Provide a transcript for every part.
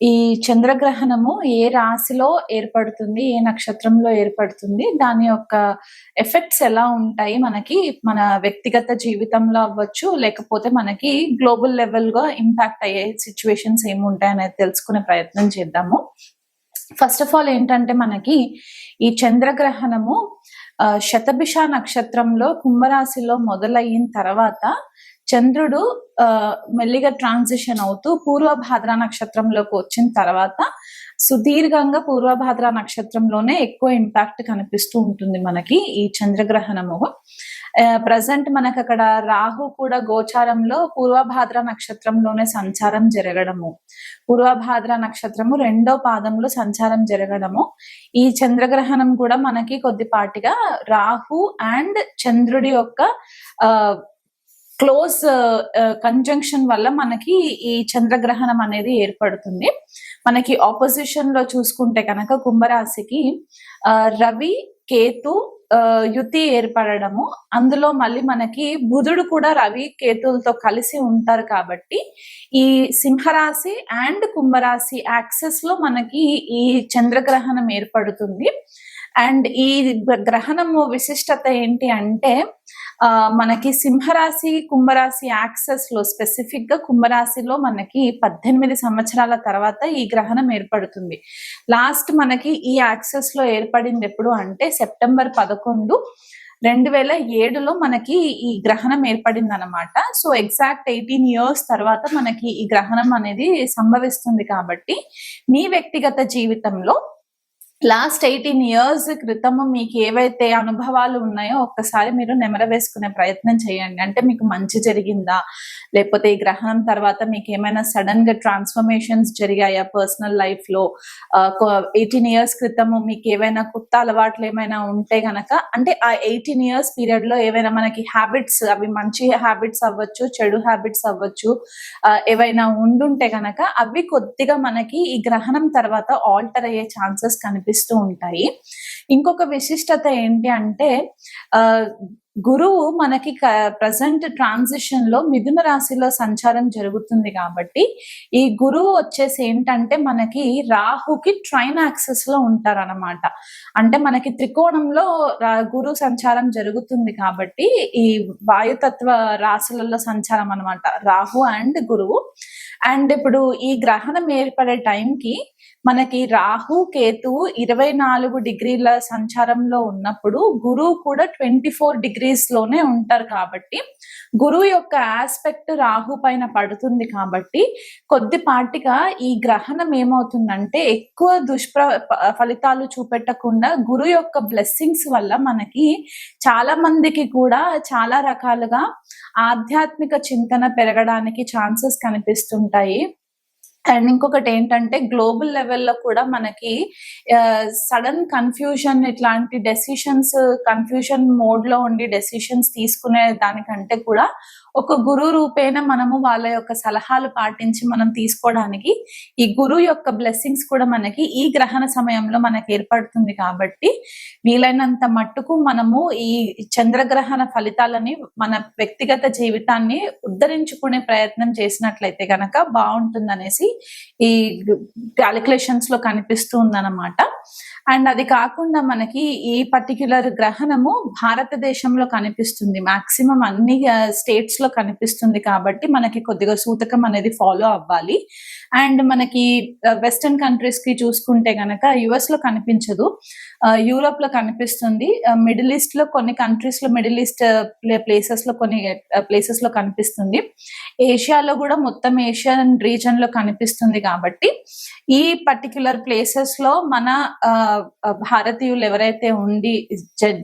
ఈ చంద్రగ్రహణము ఏ రాశిలో ఏర్పడుతుంది ఏ నక్షత్రంలో ఏర్పడుతుంది దాని యొక్క ఎఫెక్ట్స్ ఎలా ఉంటాయి మనకి మన వ్యక్తిగత జీవితంలో అవ్వచ్చు లేకపోతే మనకి గ్లోబల్ లెవెల్గా ఇంపాక్ట్ అయ్యే సిచ్యువేషన్స్ ఏముంటాయి అనేది తెలుసుకునే ప్రయత్నం చేద్దాము. ఫస్ట్ ఆఫ్ ఆల్ ఏంటంటే మనకి ఈ చంద్రగ్రహణము ఆ, శతభిష నక్షత్రంలో కుంభరాశిలో మొదలయిన తర్వాత చంద్రుడు ఆ, మెల్లిగా ట్రాన్సిషన్ అవుతూ పూర్వభాద్ర నక్షత్రంలోకి వచ్చిన తర్వాత సుదీర్ఘంగా పూర్వభాద్ర నక్షత్రంలోనే ఎక్కువ ఇంపాక్ట్ కనిపిస్తూ ఉంటుంది మనకి ఈ చంద్రగ్రహణము. ప్రజెంట్ మనకు అక్కడ రాహు కూడా గోచారంలో పూర్వభాద్ర నక్షత్రంలోనే సంచారం జరగడము. పూర్వభాద్ర నక్షత్రము రెండో పాదంలో సంచారం జరగడము. ఈ చంద్రగ్రహణం కూడా మనకి కొద్దిపాటిగా రాహు అండ్ చంద్రుడి యొక్క ఆ క్లోజ్ కంజంక్షన్ వల్ల మనకి ఈ చంద్రగ్రహణం అనేది ఏర్పడుతుంది. మనకి ఆపోజిషన్లో చూసుకుంటే కనుక కుంభరాశికి రవి కేతు యుతి ఏర్పడడము. అందులో మళ్ళీ మనకి బుధుడు కూడా రవి కేతులతో కలిసి ఉంటారు కాబట్టి ఈ సింహరాశి అండ్ కుంభరాశి యాక్సెస్లో మనకి ఈ చంద్రగ్రహణం ఏర్పడుతుంది. అండ్ ఈ గ్రహణము విశిష్టత ఏంటి అంటే మనకి సింహరాశి కుంభరాశి యాక్సెస్లో స్పెసిఫిక్గా కుంభరాశిలో మనకి పద్దెనిమిది సంవత్సరాల తర్వాత ఈ గ్రహణం ఏర్పడుతుంది. లాస్ట్ మనకి ఈ యాక్సెస్లో ఏర్పడింది ఎప్పుడు అంటే సెప్టెంబర్ పదకొండు రెండు వేల ఏడులో మనకి ఈ గ్రహణం ఏర్పడింది అనమాట సో ఎగ్జాక్ట్ ఎయిటీన్ ఇయర్స్ తర్వాత మనకి ఈ గ్రహణం అనేది సంభవిస్తుంది కాబట్టి మీ వ్యక్తిగత జీవితంలో లాస్ట్ ఎయిటీన్ ఇయర్స్ క్రితము మీకు ఏవైతే అనుభవాలు ఉన్నాయో ఒక్కసారి మీరు నెమర వేసుకునే ప్రయత్నం చేయండి. అంటే మీకు మంచి జరిగిందా? లేకపోతే ఈ గ్రహణం తర్వాత మీకు ఏమైనా సడన్గా ట్రాన్స్ఫర్మేషన్స్ జరిగాయా పర్సనల్ లైఫ్లో? ఎయిటీన్ ఇయర్స్ క్రితము మీకు ఏవైనా కొత్త అలవాట్లు ఏమైనా ఉంటే గనక అంటే ఆ ఎయిటీన్ ఇయర్స్ పీరియడ్లో ఏవైనా మనకి హ్యాబిట్స్ అవి మంచి హ్యాబిట్స్ అవ్వచ్చు చెడు హ్యాబిట్స్ అవ్వచ్చు ఏవైనా ఉండుంటే గనక అవి కొద్దిగా మనకి ఈ గ్రహణం తర్వాత ఆల్టర్ అయ్యే ఛాన్సెస్ కనిపిస్తూ ఉంటాయి. ఇంకొక విశిష్టత ఏంటి అంటే ఆ గురువు మనకి ప్రజెంట్ ట్రాన్సిషన్లో మిథున రాశిలో సంచారం జరుగుతుంది కాబట్టి ఈ గురువు వచ్చేసి ఏంటంటే మనకి రాహుకి ట్రైన్ యాక్సెస్లో ఉంటారన్నమాట. అంటే మనకి త్రికోణంలో గురు సంచారం జరుగుతుంది కాబట్టి ఈ వాయుతత్వ రాశులలో సంచారం అన్నమాట. రాహు అండ్ గురువు. అండ్ ఇప్పుడు ఈ గ్రహణం ఏర్పడే టైంకి మనకి రాహు కేతు ఇరవై నాలుగు డిగ్రీల సంచారంలో ఉన్నప్పుడు గురువు కూడా ట్వంటీ ఫోర్ డిగ్రీస్లోనే ఉంటారు కాబట్టి గురువు యొక్క ఆస్పెక్ట్ రాహు పైన పడుతుంది కాబట్టి కొద్దిపాటిగా ఈ గ్రహణం ఏమవుతుందంటే ఎక్కువ దుష్ప్ర ఫలితాలు చూపెట్టకుండా గురు యొక్క బ్లెస్సింగ్స్ వల్ల మనకి చాలా మందికి కూడా చాలా రకాలుగా ఆధ్యాత్మిక చింతన పెరగడానికి ఛాన్సెస్ కనిపిస్తుంటాయి. అండ్ ఇంకొకటి ఏంటంటే గ్లోబల్ లెవెల్లో కూడా మనకి సడన్ కన్ఫ్యూజన్ ఇట్లాంటి డెసిషన్స్ కన్ఫ్యూజన్ మోడ్లో ఉండి డెసిషన్స్ తీసుకునే దానికంటే కూడా ఒక గురు రూపేణ మనము వాళ్ళ యొక్క సలహాలు పాటించి మనం తీసుకోవడానికి ఈ గురువు యొక్క బ్లెస్సింగ్స్ కూడా మనకి ఈ గ్రహణ సమయంలో మనకి ఏర్పడుతుంది కాబట్టి వీలైనంత మట్టుకు మనము ఈ చంద్రగ్రహణ ఫలితాలని మన వ్యక్తిగత జీవితాన్ని ఉద్ధరించుకునే ప్రయత్నం చేసినట్లయితే గనక బాగుంటుందనేసి ఈ క్యాలిక్యులేషన్స్లో కనిపిస్తూ ఉందన్నమాట. అండ్ అది కాకుండా మనకి ఈ పర్టిక్యులర్ గ్రహణము భారతదేశంలో కనిపిస్తుంది. మాక్సిమం అన్ని స్టేట్స్లో కనిపిస్తుంది కాబట్టి మనకి కొద్దిగా సూతకం అనేది ఫాలో అవ్వాలి. అండ్ మనకి వెస్టర్న్ కంట్రీస్కి చూసుకుంటే గనక యుఎస్లో కనిపించదు. యూరోప్లో కనిపిస్తుంది. మిడిల్ ఈస్ట్లో కొన్ని కంట్రీస్లో మిడిల్ ఈస్ట్ ప్లేసెస్లో కొన్ని ప్లేసెస్లో కనిపిస్తుంది. ఏషియాలో కూడా మొత్తం ఏషియన్ రీజన్లో కనిపిస్తుంది కాబట్టి ఈ పర్టిక్యులర్ ప్లేసెస్లో మన భారతీయులు ఎవరైతే ఉండి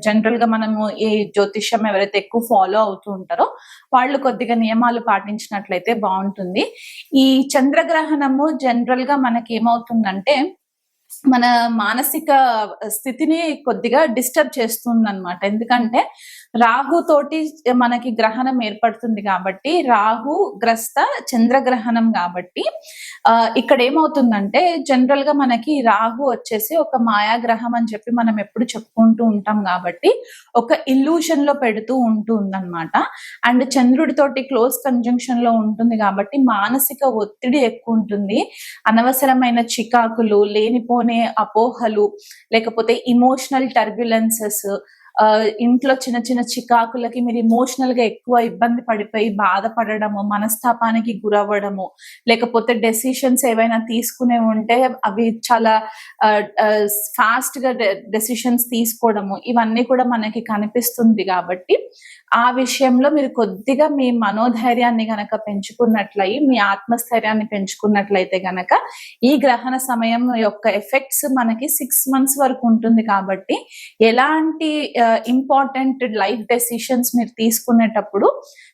జనరల్గా మనము ఈ జ్యోతిష్యం ఎవరైతే ఎక్కువ ఫాలో అవుతూ ఉంటారో వాళ్ళు కొద్దిగా నియమాలు పాటించినట్లయితే బాగుంటుంది. ఈ చంద్రగ్రహణము జనరల్గా మనకి ఏమవుతుందంటే మన మానసిక స్థితిని కొద్దిగా డిస్టర్బ్ చేస్తుంది అనమాట ఎందుకంటే రాహు తోటి మనకి గ్రహణం ఏర్పడుతుంది కాబట్టి రాహు గ్రస్త చంద్రగ్రహణం కాబట్టి ఆ, ఇక్కడ ఏమవుతుందంటే జనరల్గా మనకి రాహు వచ్చేసి ఒక మాయాగ్రహం అని చెప్పి మనం ఎప్పుడు చెప్పుకుంటూ ఉంటాం కాబట్టి ఒక ఇల్యూషన్లో పెడుతూ ఉంటుందన్నమాట. అండ్ చంద్రుడితోటి క్లోజ్ కంజంక్షన్లో ఉంటుంది కాబట్టి మానసిక ఒత్తిడి ఎక్కువ ఉంటుంది. అనవసరమైన చికాకులు లేనిపోనే అపోహలు లేకపోతే ఇమోషనల్ టర్బ్యులెన్సెస్ ఇంట్లో చిన్న చిన్న చికాకులకి మీరు ఇమోషనల్గా ఎక్కువ ఇబ్బంది పడిపోయి బాధపడడము మనస్తాపానికి గురవ్వడము లేకపోతే డెసిషన్స్ ఏవైనా తీసుకునే ఉంటే అవి చాలా ఫాస్ట్గా డెసిషన్స్ తీసుకోవడము ఇవన్నీ కూడా మనకి కనిపిస్తుంది కాబట్టి ఆ విషయంలో మీరు కొద్దిగా మీ మనోధైర్యాన్ని గనక పెంచుకున్నట్లయి మీ ఆత్మస్థైర్యాన్ని పెంచుకున్నట్లయితే గనక ఈ గ్రహణ సమయం యొక్క ఎఫెక్ట్స్ మనకి సిక్స్ మంత్స్ వరకు ఉంటుంది కాబట్టి ఎలాంటి ఇంపార్టెంట్ లైఫ్ డెసిషన్స్ మీరు తీసుకునేటప్పుడు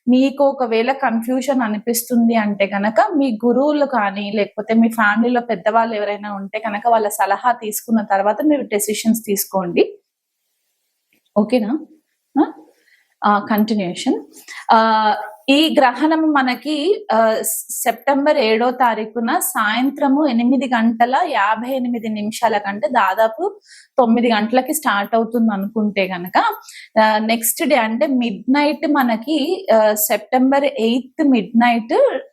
మీకు ఒకవేళ కన్ఫ్యూజన్ అనిపిస్తుంది అంటే గనక మీ గురువులు కానీ లేకపోతే మీ ఫ్యామిలీలో పెద్దవాళ్ళు ఎవరైనా ఉంటే కనుక వాళ్ళ సలహా తీసుకున్న తర్వాత మీరు డెసిషన్స్ తీసుకోండి. ఓకేనా కంటిన్యూషన్ ఈ గ్రహణం మనకి ఆ, సెప్టెంబర్ ఏడో తారీఖున సాయంత్రము ఎనిమిది గంటల యాభై ఎనిమిది నిమిషాల కంటే దాదాపు తొమ్మిది గంటలకి స్టార్ట్ అవుతుంది అనుకుంటే గనక నెక్స్ట్ డే అంటే మిడ్ నైట్ మనకి ఆ, September eighth midnight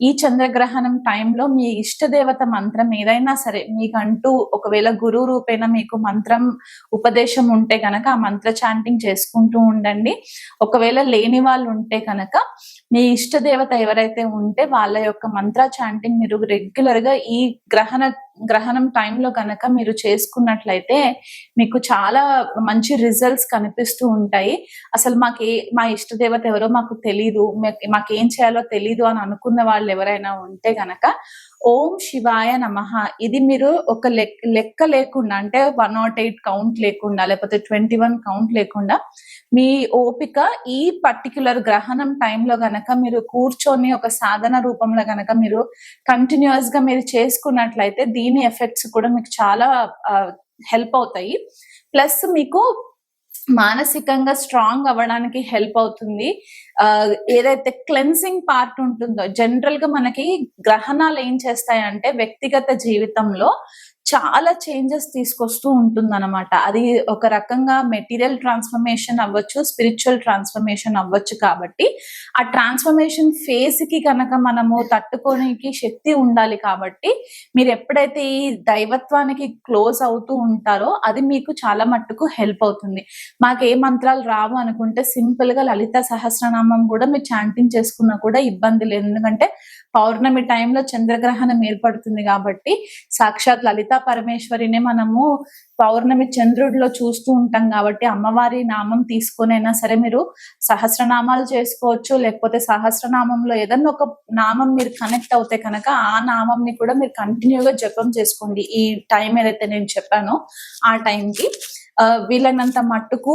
ఈ చంద్రగ్రహణం టైంలో మీ ఇష్టదేవత మంత్రం ఏదైనా సరే మీకంటూ ఒకవేళ గురువు రూపేణ మీకు మంత్రం ఉపదేశం ఉంటే కనుక ఆ మంత్ర చాంటింగ్ చేసుకుంటూ ఉండండి. ఒకవేళ లేని వాళ్ళు ఉంటే కనుక మీ ఇష్టదేవత ఎవరైతే ఉంటే వాళ్ళ యొక్క మంత్ర చాంటింగ్ మీరు రెగ్యులర్గా ఈ గ్రహణ గ్రహణం టైంలో కనుక మీరు చేసుకున్నట్లయితే మీకు చాలా మంచి రిజల్ట్స్ కనిపిస్తూ ఉంటాయి. అసలు మాకు మా ఇష్టదేవత ఎవరో మాకు తెలీదు. మాకు- మాకేం చేయాలో తెలీదు అని అనుకున్న వాళ్ళు ఎవరైనా ఉంటే గనక ఓం శివాయ నమః. ఇది మీరు ఒక లెక్క లెక్క లేకుండా అంటే వన్ నాట్ ఎయిట్ కౌంట్ లేకుండా లేకపోతే ట్వంటీ వన్ కౌంట్ లేకుండా మీ ఓపిక ఈ పర్టిక్యులర్ గ్రహణం టైంలో గనక మీరు కూర్చొని ఒక సాధన రూపంలో గనక మీరు కంటిన్యూస్గా మీరు చేసుకున్నట్లయితే దీని ఎఫెక్ట్స్ కూడా మీకు చాలా హెల్ప్ అవుతాయి. ప్లస్ మీకు మానసికంగా స్ట్రాంగ్ అవ్వడానికి హెల్ప్ అవుతుంది. ఆ, ఏదైతే క్లెన్సింగ్ పార్ట్ ఉంటుందో జనరల్గా మనకి గ్రహణాలు ఏం చేస్తాయంటే వ్యక్తిగత జీవితంలో చాలా చేంజెస్ తీసుకొస్తూ ఉంటుంది అనమాట అది ఒక రకంగా మెటీరియల్ ట్రాన్స్ఫర్మేషన్ అవ్వచ్చు స్పిరిచువల్ ట్రాన్స్ఫర్మేషన్ అవ్వచ్చు కాబట్టి ఆ ట్రాన్స్ఫర్మేషన్ ఫేజ్కి కనుక మనము తట్టుకోనికి శక్తి ఉండాలి కాబట్టి మీరు ఎప్పుడైతే ఈ దైవత్వానికి క్లోజ్ అవుతూ ఉంటారో అది మీకు చాలా మట్టుకు హెల్ప్ అవుతుంది. మాకు ఏ మంత్రాలు రావు అనుకుంటే సింపుల్గా లలిత సహస్రనామం కూడా మీరు చాంటింగ్ చేసుకున్నా కూడా ఇబ్బంది లేదు. ఎందుకంటే పౌర్ణమి టైంలో చంద్రగ్రహణం ఏర్పడుతుంది కాబట్టి సాక్షాత్ లలిత పరమేశ్వరిని మనము పౌర్ణమి చంద్రుడిలో చూస్తూ ఉంటాం కాబట్టి అమ్మవారి నామం తీసుకునైనా సరే మీరు సహస్రనామాలు చేసుకోవచ్చు లేకపోతే సహస్రనామంలో ఏదన్నా ఒక నామం మీరు కనెక్ట్ అవుతే కనుక ఆ నామంని కూడా మీరు కంటిన్యూగా జపం చేసుకోండి. ఈ టైం ఏదైతే నేను చెప్పానో ఆ టైంకి వీలైనంత మట్టుకు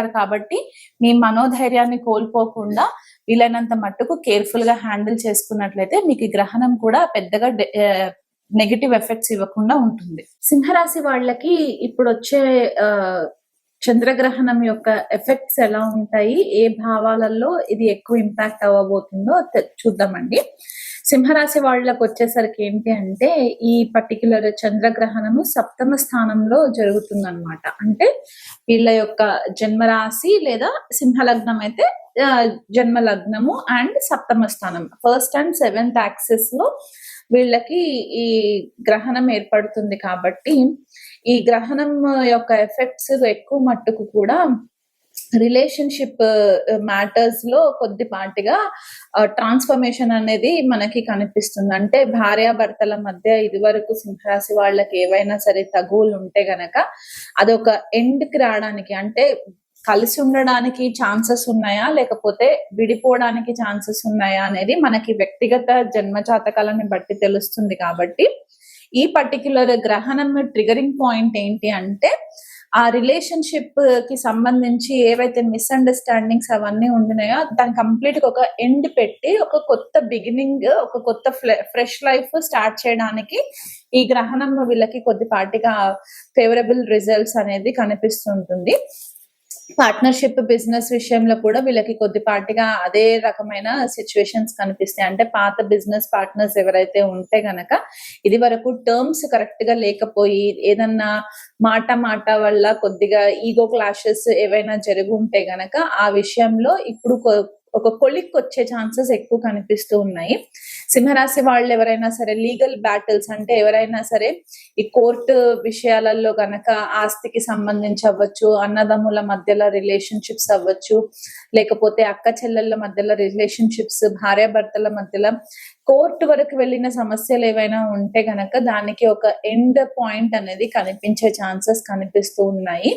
కాబట్టి మీ మనోధైర్యాన్ని కోల్పోకుండా వీలైనంత మట్టుకు కేర్ఫుల్గా హ్యాండిల్ చేసుకున్నట్లయితే మీకు గ్రహణం కూడా పెద్దగా నెగిటివ్ ఎఫెక్ట్స్ ఇవ్వకుండా ఉంటుంది. సింహరాశి వాళ్ళకి ఇప్పుడు వచ్చే చంద్రగ్రహణం యొక్క ఎఫెక్ట్స్ ఎలా ఉంటాయి ఏ భావాలలో ఇది ఎక్కువ ఇంపాక్ట్ అవ్వబోతుందో చూద్దామండి. సింహరాశి వాళ్ళకి వచ్చేసరికి ఏంటి అంటే ఈ పర్టికులర్ చంద్రగ్రహణము సప్తమ స్థానంలో జరుగుతుందన్నమాట. అంటే వీళ్ళ యొక్క జన్మరాశి లేదా సింహలగ్నం అయితే జన్మ లగ్నము అండ్ సప్తమ స్థానం. ఫస్ట్ అండ్ సెవెంత్ యాక్సెస్లో వీళ్ళకి ఈ గ్రహణం ఏర్పడుతుంది కాబట్టి ఈ గ్రహణం యొక్క ఎఫెక్ట్స్ ఎక్కువ మట్టుకు కూడా రిలేషన్షిప్ మ్యాటర్స్లో కొద్దిపాటిగా ట్రాన్స్ఫర్మేషన్ అనేది మనకి కనిపిస్తుంది. అంటే భార్యాభర్తల మధ్య ఇదివరకు సింహరాశి వాళ్ళకి ఏవైనా సరే తగువులు ఉంటే గనక అదొక ఎండ్కి రావడానికి అంటే కలిసి ఉండడానికి ఛాన్సెస్ ఉన్నాయా? లేకపోతే విడిపోవడానికి ఛాన్సెస్ ఉన్నాయా? అనేది మనకి వ్యక్తిగత జన్మజాతకాలని బట్టి తెలుస్తుంది కాబట్టి ఈ పర్టిక్యులర్ గ్రహణం ట్రిగరింగ్ పాయింట్ ఏంటి అంటే ఆ రిలేషన్షిప్కి సంబంధించి ఏవైతే మిస్అండర్స్టాండింగ్స్ అవన్నీ ఉండినాయో దాని కంప్లీట్గా ఒక ఎండ్ పెట్టి ఒక కొత్త బిగినింగ్ ఒక కొత్త ఫ్రెష్ లైఫ్ స్టార్ట్ చేయడానికి ఈ గ్రహణం వీళ్ళకి కొద్దిపాటిగా ఫేవరబుల్ రిజల్ట్స్ అనేది కనిపిస్తుంటుంది. పార్ట్నర్షిప్ బిజినెస్ విషయంలో కూడా వీళ్ళకి కొద్దిపాటిగా అదే రకమైన సిచ్యువేషన్స్ కనిపిస్తాయి. అంటే పాత బిజినెస్ పార్ట్నర్స్ ఎవరైతే ఉంటే గనక ఇది వరకు టర్మ్స్ కరెక్ట్గా లేకపోయి ఏదన్నా మాట మాట వల్ల కొద్దిగా ఈగో క్లాషెస్ ఏవైనా జరిగి ఉంటే గనక ఆ విషయంలో ఇప్పుడు ఒక కొలిక్ వచ్చే ఛాన్సెస్ ఎక్కువ కనిపిస్తూ ఉన్నాయి. సింహరాశి వాళ్ళు ఎవరైనా సరే లీగల్ బ్యాటిల్స్ అంటే ఎవరైనా సరే ఈ కోర్టు విషయాలలో గనక ఆస్తికి సంబంధించి అవ్వచ్చు అన్నదమ్ముల మధ్యలో రిలేషన్షిప్స్ అవ్వచ్చు లేకపోతే అక్క చెల్లెళ్ళ మధ్యలో రిలేషన్షిప్స్ భార్యాభర్తల మధ్యలో కోర్టు వరకు వెళ్ళిన సమస్యలు ఏవైనా ఉంటే గనక దానికి ఒక ఎండ్ పాయింట్ అనేది కనిపించే ఛాన్సెస్ కనిపిస్తూ ఉన్నాయి.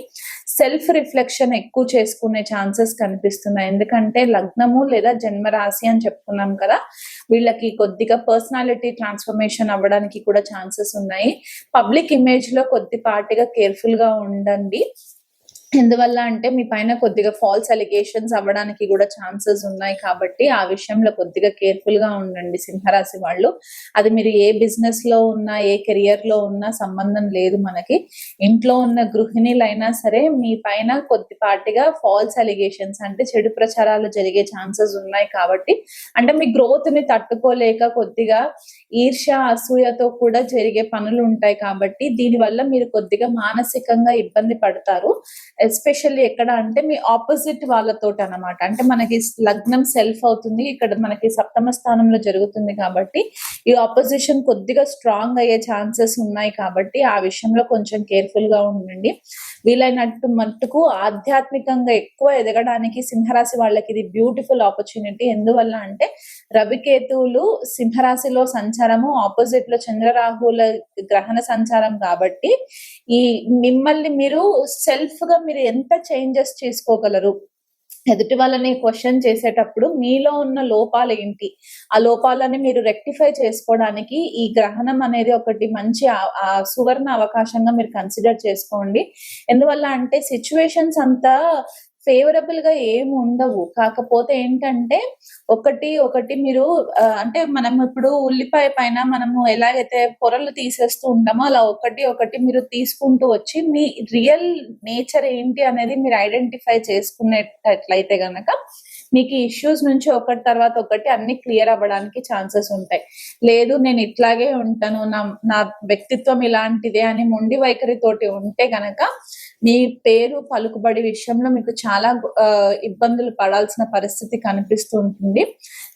సెల్ఫ్ రిఫ్లెక్షన్ ఎక్కువ చేసుకునే ఛాన్సెస్ కనిపిస్తున్నాయి. ఎందుకంటే లగ్నము లేదా జన్మరాశి అని చెప్పుకున్నాం కదా వీళ్ళకి కొద్దిగా పర్సనాలిటీ ట్రాన్స్ఫర్మేషన్ అవ్వడానికి కూడా ఛాన్సెస్ ఉన్నాయి. పబ్లిక్ ఇమేజ్లో కొద్దిపాటిగా కేర్ఫుల్గా ఉండండి. ఎందువల్ల అంటే మీ పైన కొద్దిగా ఫాల్స్ అలిగేషన్స్ అవ్వడానికి కూడా ఛాన్సెస్ ఉన్నాయి కాబట్టి ఆ విషయంలో కొద్దిగా కేర్ఫుల్గా ఉండండి సింహరాశి వాళ్ళు. అది మీరు ఏ బిజినెస్లో ఉన్నా ఏ కెరియర్లో ఉన్నా సంబంధం లేదు మనకి. ఇంట్లో ఉన్న గృహిణీలైనా సరే మీ పైన కొద్దిపాటిగా ఫాల్స్ అలిగేషన్స్ అంటే చెడు ప్రచారాలు జరిగే ఛాన్సెస్ ఉన్నాయి కాబట్టి అంటే మీ గ్రోత్ని తట్టుకోలేక కొద్దిగా ఈర్ష్య అసూయతో కూడా జరిగే పనులు ఉంటాయి కాబట్టి దీనివల్ల మీరు కొద్దిగా మానసికంగా ఇబ్బంది పడతారు. ఎస్పెషల్లీ ఎక్కడ అంటే మీ ఆపోజిట్ వాళ్ళతో అన్నమాట. అంటే మనకి లగ్నం సెల్ఫ్ అవుతుంది ఇక్కడ మనకి సప్తమ స్థానంలో జరుగుతుంది కాబట్టి ఈ ఆపోజిషన్ కొద్దిగా స్ట్రాంగ్ అయ్యే ఛాన్సెస్ ఉన్నాయి కాబట్టి ఆ విషయంలో కొంచెం కేర్ఫుల్గా ఉండండి. వీలైనట్టు మట్టుకు ఆధ్యాత్మికంగా ఎక్కువ ఎదగడానికి సింహరాశి వాళ్ళకి ఇది బ్యూటిఫుల్ ఆపర్చునిటీ ఎందువల్ల అంటే రవికేతువులు సింహరాశిలో సంచారము ఆపోజిట్లో చంద్రరాహుల గ్రహణ సంచారం కాబట్టి ఈ మిమ్మల్ని మీరు సెల్ఫ్గా మీరు ఎంత చేంజెస్ చేసుకోగలరు? ఎదుటి వాళ్ళని క్వశ్చన్ చేసేటప్పుడు మీలో ఉన్న లోపాలు ఏంటి? ఆ లోపాలని మీరు రెక్టిఫై చేసుకోవడానికి ఈ గ్రహణం అనేది ఒకటి మంచి ఆ- సువర్ణ అవకాశంగా మీరు కన్సిడర్ చేసుకోండి. ఎందువల్ల అంటే సిచ్యువేషన్స్ అంతా ఫేవరబుల్గా ఏమి ఉండవు. కాకపోతే ఏంటంటే ఒకటి ఒకటి మీరు అంటే మనం ఇప్పుడు ఉల్లిపాయ పైన మనము ఎలాగైతే పొరలు తీసేస్తూ ఉంటామో అలా ఒకటి ఒకటి మీరు తీసుకుంటూ వచ్చి మీ రియల్ నేచర్ ఏంటి అనేది మీరు ఐడెంటిఫై చేసుకునేటట్లయితే గనక మీకు ఇష్యూస్ నుంచి ఒకటి తర్వాత ఒకటి అన్ని క్లియర్ అవ్వడానికి ఛాన్సెస్ ఉంటాయి. లేదు నేను ఇట్లాగే ఉంటాను నా నా వ్యక్తిత్వం ఇలాంటిదే అని మొండి వైఖరితోటి ఉంటే గనక మీ పేరు పలుకుబడి విషయంలో మీకు చాలా ఇబ్బందులు పడాల్సిన పరిస్థితి కనిపిస్తూ ఉంటుంది.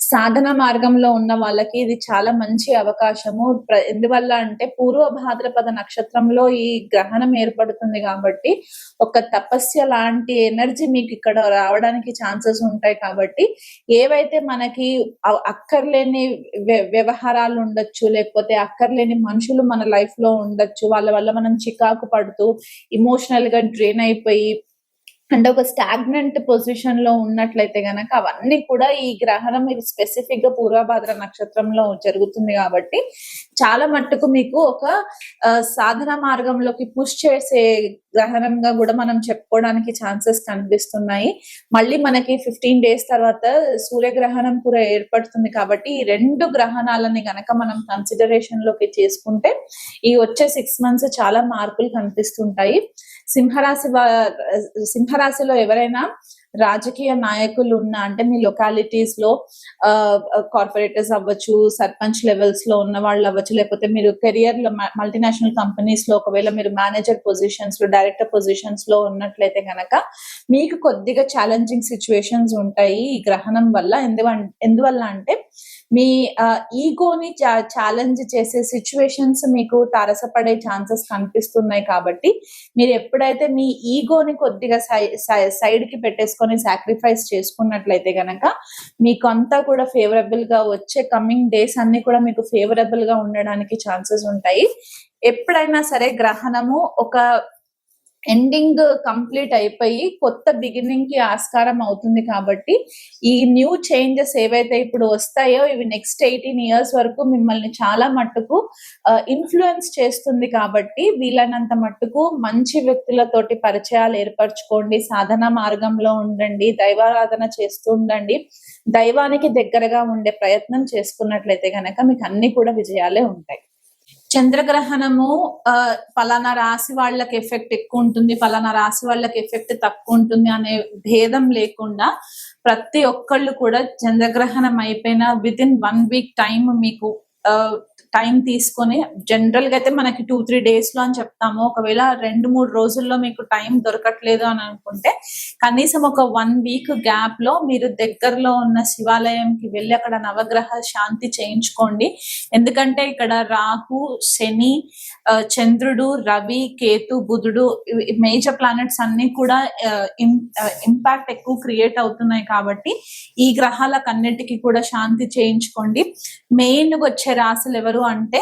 సాధన మార్గంలో ఉన్న వాళ్ళకి ఇది చాలా మంచి అవకాశము. ఎందువల్ల అంటే పూర్వ భాద్రపద నక్షత్రంలో ఈ గ్రహణం ఏర్పడుతుంది కాబట్టి ఒక తపస్య లాంటి ఎనర్జీ మీకు ఇక్కడ రావడానికి ఛాన్సెస్ ఉంటాయి కాబట్టి ఏవైతే మనకి అక్కర్లేని వ్యవహారాలు ఉండొచ్చు లేకపోతే అక్కర్లేని మనుషులు మన లైఫ్లో ఉండొచ్చు వాళ్ళ వల్ల మనం చికాకు పడుతూ ఇమోషనల్ గా డ్రైన్ అయిపోయి అంటే ఒక స్టాగ్నెంట్ పొజిషన్లో ఉన్నట్లయితే గనక అవన్నీ కూడా ఈ గ్రహణం ఇది స్పెసిఫిక్గా పూర్వభాద్ర నక్షత్రంలో జరుగుతుంది కాబట్టి చాలా మట్టుకు మీకు ఒక సాధన మార్గంలోకి పుష్ చేసే గ్రహణంగా కూడా మనం చెప్పుకోవడానికి ఛాన్సెస్ కనిపిస్తున్నాయి. మళ్ళీ మనకి ఫిఫ్టీన్ డేస్ తర్వాత సూర్యగ్రహణం కూడా ఏర్పడుతుంది కాబట్టి ఈ రెండు గ్రహణాలని గనక మనం కన్సిడరేషన్లోకి చేసుకుంటే ఈ వచ్చే సిక్స్ మంత్స్ చాలా మార్పులు కనిపిస్తుంటాయి. సింహరాశి సింహరాశిలో ఎవరైనా రాజకీయ నాయకులు ఉన్న అంటే మీ లొకాలిటీస్లో కార్పొరేటర్స్ అవ్వచ్చు సర్పంచ్ లెవెల్స్లో ఉన్న వాళ్ళు అవ్వచ్చు లేకపోతే మీరు కెరియర్లో మల్టీనేషనల్ కంపెనీస్లో ఒకవేళ మీరు మేనేజర్ పొజిషన్స్లో డైరెక్టర్ పొజిషన్స్లో ఉన్నట్లయితే కనుక మీకు కొద్దిగా ఛాలెంజింగ్ సిచ్యువేషన్స్ ఉంటాయి ఈ గ్రహణం వల్ల. ఎందువన్ ఎందువల్ల అంటే మీ ఈగోని ఛాలెంజ్ చేసే సిచ్యువేషన్స్ మీకు తారసపడే ఛాన్సెస్ కనిపిస్తున్నాయి కాబట్టి మీరు ఎప్పుడైతే మీ ఈగోని కొద్దిగా సైడ్కి పెట్టేసుకొని సాక్రిఫైస్ చేసుకున్నట్లయితే గనక మీకు అంతా కూడా ఫేవరబుల్గా వచ్చే కమింగ్ డేస్ అన్ని కూడా మీకు ఫేవరబుల్గా ఉండడానికి ఛాన్సెస్ ఉంటాయి. ఎప్పుడైనా సరే గ్రహణము ఒక ఎండింగ్ కంప్లీట్ అయిపోయి కొత్త బిగినింగ్కి ఆస్కారం అవుతుంది కాబట్టి ఈ న్యూ చేంజెస్ ఏవైతే ఇప్పుడు వస్తాయో ఇవి నెక్స్ట్ ఎయిటీన్ ఇయర్స్ వరకు మిమ్మల్ని చాలా మట్టుకు ఇన్ఫ్లుయెన్స్ చేస్తుంది కాబట్టి వీలైనంత మట్టుకు మంచి వ్యక్తులతోటి పరిచయాలు ఏర్పరచుకోండి సాధన మార్గంలో ఉండండి దైవారాధన చేస్తూ ఉండండి దైవానికి దగ్గరగా ఉండే ప్రయత్నం చేసుకున్నట్లయితే గనక మీకు అన్ని కూడా విజయాలే ఉంటాయి. చంద్రగ్రహణము ఆ, పలానా రాశి వాళ్ళకి ఎఫెక్ట్ ఎక్కువ ఉంటుంది ఫలానా రాశి వాళ్ళకి ఎఫెక్ట్ తక్కువ ఉంటుంది అనే భేదం లేకుండా ప్రతి ఒక్కళ్ళు కూడా చంద్రగ్రహణం అయిపోయిన within one week time మీకు టైం తీసుకొని జనరల్గా అయితే మనకి టూ త్రీ డేస్లో అని చెప్తాము. ఒకవేళ రెండు మూడు రోజుల్లో మీకు టైం దొరకట్లేదు అని అనుకుంటే కనీసం ఒక వన్ వీక్ గ్యాప్లో మీరు దగ్గరలో ఉన్న శివాలయంకి వెళ్ళి అక్కడ నవగ్రహ శాంతి చేయించుకోండి. ఎందుకంటే ఇక్కడ రాహు శని చంద్రుడు రవి కేతు బుధుడు మేజర్ ప్లానెట్స్ అన్ని కూడా ఇంపాక్ట్ ఎక్కువ క్రియేట్ అవుతున్నాయి కాబట్టి ఈ గ్రహాలకన్నిటికీ కూడా శాంతి చేయించుకోండి. మెయిన్ వచ్చే రాశులు ఎవరు అంటే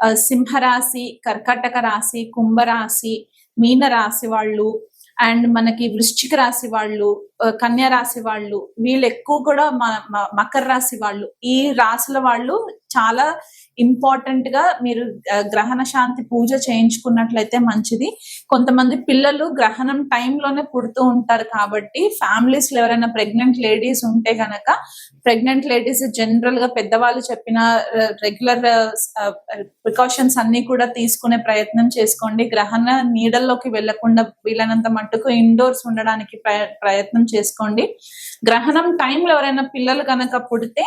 ఆ, సింహరాశి కర్కటక రాశి కుంభరాశి మీన రాశి వాళ్ళు అండ్ మనకి వృశ్చిక రాశి వాళ్ళు కన్యా రాశి వాళ్ళు వీళ్ళు ఎక్కువ కూడా మ- మ- మకర రాశి వాళ్ళు. ఈ రాశుల వాళ్ళు చాలా ఇంపార్టెంట్గా మీరు గ్రహణ శాంతి పూజ చేయించుకున్నట్లయితే మంచిది. కొంతమంది పిల్లలు గ్రహణం టైంలోనే పుడుతూ ఉంటారు కాబట్టి ఫ్యామిలీస్లో ఎవరైనా ప్రెగ్నెంట్ లేడీస్ ఉంటే గనక ప్రెగ్నెంట్ లేడీస్ జనరల్గా పెద్దవాళ్ళు చెప్పిన రెగ్యులర్ ప్రికాషన్స్ అన్ని కూడా తీసుకునే ప్రయత్నం చేసుకోండి. గ్రహణ నీడల్లోకి వెళ్ళకుండా వీలైనంత మట్టుకు ఇండోర్స్ ఉండడానికి ప్రయత్నం చేసుకోండి. గ్రహణం టైంలో ఎవరైనా పిల్లలు కనుక పుడితే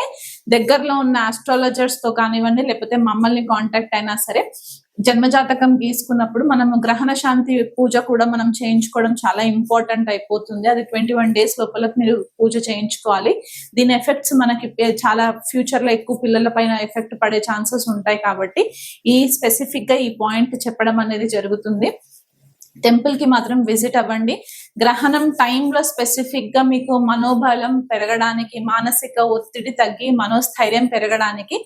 దగ్గరలో ఉన్న ఆస్ట్రాలజర్స్తో కానివ్వండి లేకపోతే మమ్మల్ని కాంటాక్ట్ అయినా సరే జన్మజాతకం గీసుకున్నప్పుడు మనం గ్రహణ శాంతి పూజ కూడా మనం చేయించుకోవడం చాలా ఇంపార్టెంట్ అయిపోతుంది. అది ట్వంటీ వన్ డేస్ లోపల మీరు పూజ చేయించుకోవాలి. దీని ఎఫెక్ట్స్ మనకి చాలా ఫ్యూచర్లో ఎక్కువ పిల్లల పైన ఎఫెక్ట్ పడే ఛాన్సెస్ ఉంటాయి కాబట్టి ఈ స్పెసిఫిక్గా ఈ పాయింట్ చెప్పడం అనేది జరుగుతుంది. టెంపుల్కి మాత్రం విజిట్ అవ్వండి. గ్రహణం టైంలో స్పెసిఫిక్గా మీకు మనోబలం పెరగడానికి మానసిక ఒత్తిడి తగ్గి మనోస్థైర్యం పెరగడానికి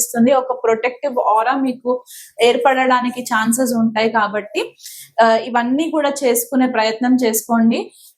ఇస్తుంది ఒక ప్రొటెక్టివ్ ఆరా మీకు ఏర్పడడానికి ఛాన్సెస్ ఉంటాయి కాబట్టి ఇవన్నీ కూడా చేసుకునే ప్రయత్నం చేసుకోండి.